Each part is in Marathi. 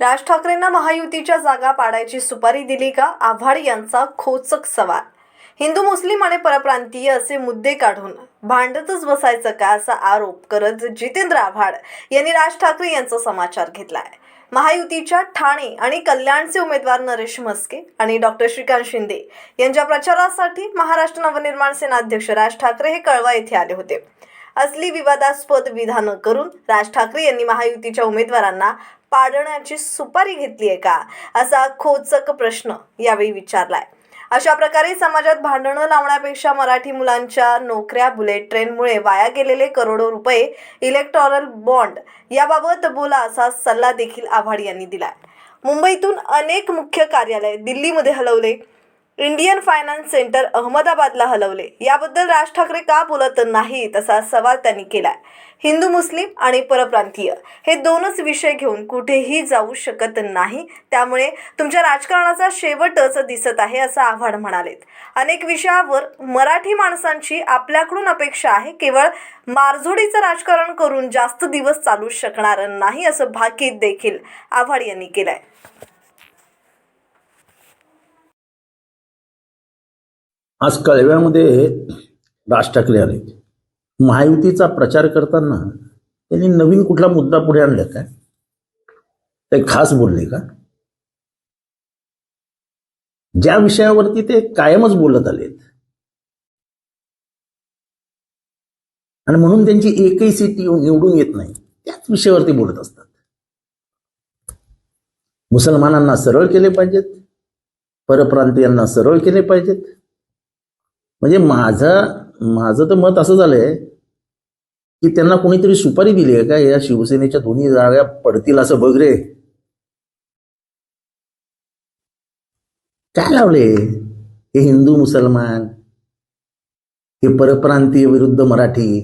राज ठाकरेंना महायुतीच्या जागा पाडायची सुपारी दिली का? आव्हाड यांचा खोचक सवाल. हिंदू मुस्लिम आणि परप्रांतीय असे मुद्दे काढून भांडतच बसायचं का असा आरोप करत जितेंद्र आव्हाड यांनी राज ठाकरे यांचा समाचार घेतलाय. महायुतीच्या ठाणे आणि कल्याणचे उमेदवार नरेश म्हस्के आणि डॉक्टर श्रीकांत शिंदे यांच्या प्रचारासाठी महाराष्ट्र नवनिर्माण सेनाध्यक्ष राज ठाकरे हे कळवा येथे आले होते. असली विवादास्पद विधानं करून राज ठाकरे यांनी महायुतीच्या उमेदवारांना पाडण्याची सुपारी घेतली आहे का? असा खोचक प्रश्न यावेळी विचारलाय. अशा प्रकारे समाजात भांडणं लावण्यापेक्षा मराठी मुलांच्या नोकऱ्या बुलेट ट्रेनमुळे वाया गेलेले करोडो रुपये इलेक्टॉरल बॉन्ड याबाबत बोला असा सल्ला देखील आव्हाड यांनी दिलाय. मुंबईतून अनेक मुख्य कार्यालय दिल्लीमध्ये हलवले. इंडियन फायनान्स सेंटर अहमदाबादला हलवले. याबद्दल राज ठाकरे का बोलत नाहीत असा सवाल त्यांनी केलाय. हिंदू मुस्लिम आणि परप्रांतीय हे दोनच विषय घेऊन कुठेही जाऊ शकत नाही. त्यामुळे तुमच्या राजकारणाचा शेवटच दिसत आहे असं आव्हाड म्हणालेत. अनेक विषयावर मराठी माणसांची आपल्याकडून अपेक्षा आहे. केवळ मारझोडीचं राजकारण करून जास्त दिवस चालू शकणार नाही असं भाकीत देखील आव्हाड यांनी केलंय. आज कळव्यामध्ये राज ठाकरे आले. महायुतीचा प्रचार करताना त्यांनी नवीन कुठला मुद्दा पुढे आणला काय ते खास बोलले का? ज्या विषयावरती ते कायमच बोलत आलेत. आणि म्हणून त्यांची एकही सीट येऊन- निवडून येत नाही. त्याच विषयावरती बोलत असतात. मुसलमानांना सरळ केले पाहिजेत. परप्रांतीयांना सरळ केले पाहिजेत. म्हणजे माझं माझं तर मत असं झालंय की त्यांना कोणीतरी सुपारी दिली आहे का? या शिवसेनेच्या दोन्ही जागा पडतील असं बघ रे. काय लावले? हे हिंदू मुसलमान हे परप्रांतीय विरुद्ध मराठी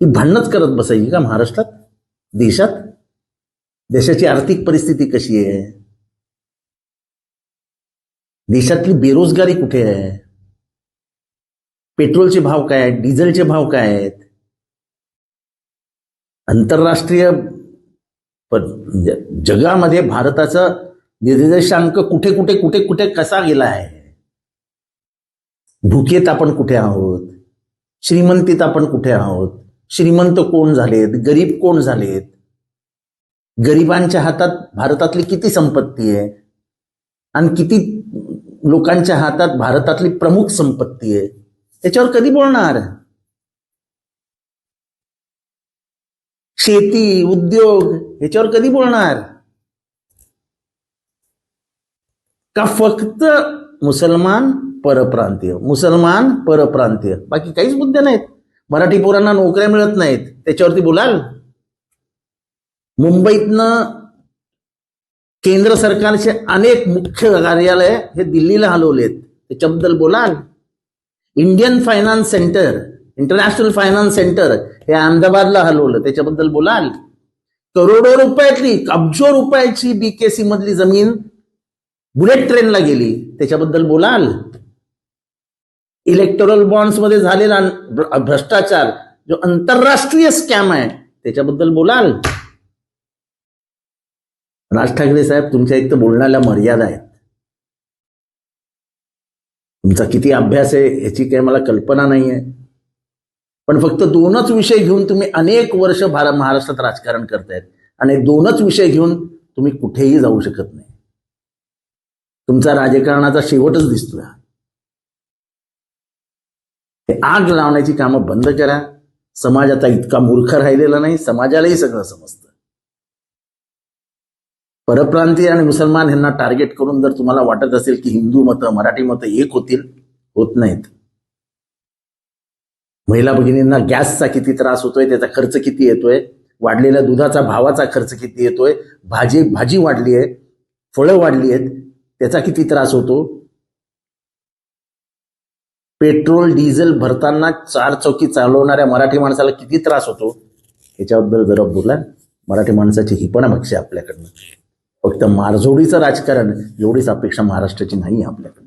ही भांडणच करत बसायची का महाराष्ट्रात? देशात? देशाची आर्थिक परिस्थिती कशी आहे? देशातली बेरोजगारी कुठे आहे? पेट्रोलचे भाव काय आहेत? डिझेलचे भाव काय आहेत? आंतरराष्ट्रीय म्हणजे जगामध्ये भारताचा निर्देशांक कुठे कुठे कुठे कुठे कसा गेला आहे? भुकेत आपण कुठे आहोत? श्रीमंतीत आपण कुठे आहोत? श्रीमंत कोण झालेत? गरीब कोण झालेत? गरिबांच्या हातात भारतातली किती संपत्ती आहे? आणि किती लोकांच्या हातात भारतातली प्रमुख संपत्ती आहे? त्याच्यावर कधी बोलणार? शेती उद्योग ह्याच्यावर कधी बोलणार? का फक्त मुसलमान परप्रांतीय? मुसलमान परप्रांतीय. बाकी काहीच मुद्दे नाहीत. मराठी पोरांना नोकऱ्या मिळत नाहीत. त्याच्यावरती बोलाल? मुंबईतनं केंद्र सरकारचे अनेक मुख्य कार्यालय हे दिल्लीला हलवलेत. त्याच्याबद्दल बोलाल? Indian finance centre international finance centre हे अहमदाबादला हलवलं. त्याच्याबद्दल बोलाल. करोडो रुपयातली अब्जो रुपयाची बीकेसी मधली जमीन बुलेट ट्रेनला गेली. त्याच्याबद्दल बोलाल. इलेक्टोरल बॉन्ड्समध्ये झालेला भ्रष्टाचार जो आंतरराष्ट्रीय स्कॅम आहे त्याच्याबद्दल बोलाल. राज ठाकरे साहेब तुमच्या इथं बोलण्याला मर्यादा आहेत. तुमचा किती अभ्यास आहे याची काही मला कल्पना नाही आहे पण फक्त दोनच विषय घेऊन तुम्ही अनेक वर्ष भार महाराष्ट्रात राजकारण करतायत. आणि दोनच विषय घेऊन तुम्ही कुठेही जाऊ शकत नाही. तुमचा राजकारणाचा शेवटच दिसतोय ते आग लावण्याची कामं बंद करा. समाज आता इतका मूर्ख राहिलेला नाही. समाजालाही सगळं समजतं. परप्रांतीय आणि मुसलमान यांना टार्गेट करून जर तुम्हाला वाटत असेल की हिंदू मतं मराठी मतं एक होतील होत नाहीत. महिला भगिनींना गॅसचा किती त्रास होतोय त्याचा खर्च किती येतोय वाढलेल्या दुधाचा भावाचा खर्च किती येतोय भाजी भाजी वाढली आहे फळं वाढली आहेत त्याचा किती त्रास होतो? पेट्रोल डिझेल भरताना चार चौकी चालवणाऱ्या मराठी माणसाला किती त्रास होतो? याच्याबद्दल जरा बोला. मराठी माणसाची ही पण अपेक्षा आपल्याकडनं. फक्त मारझोडीचं राजकारण एवढीच अपेक्षा महाराष्ट्राची नाही आहे आपल्याकडे.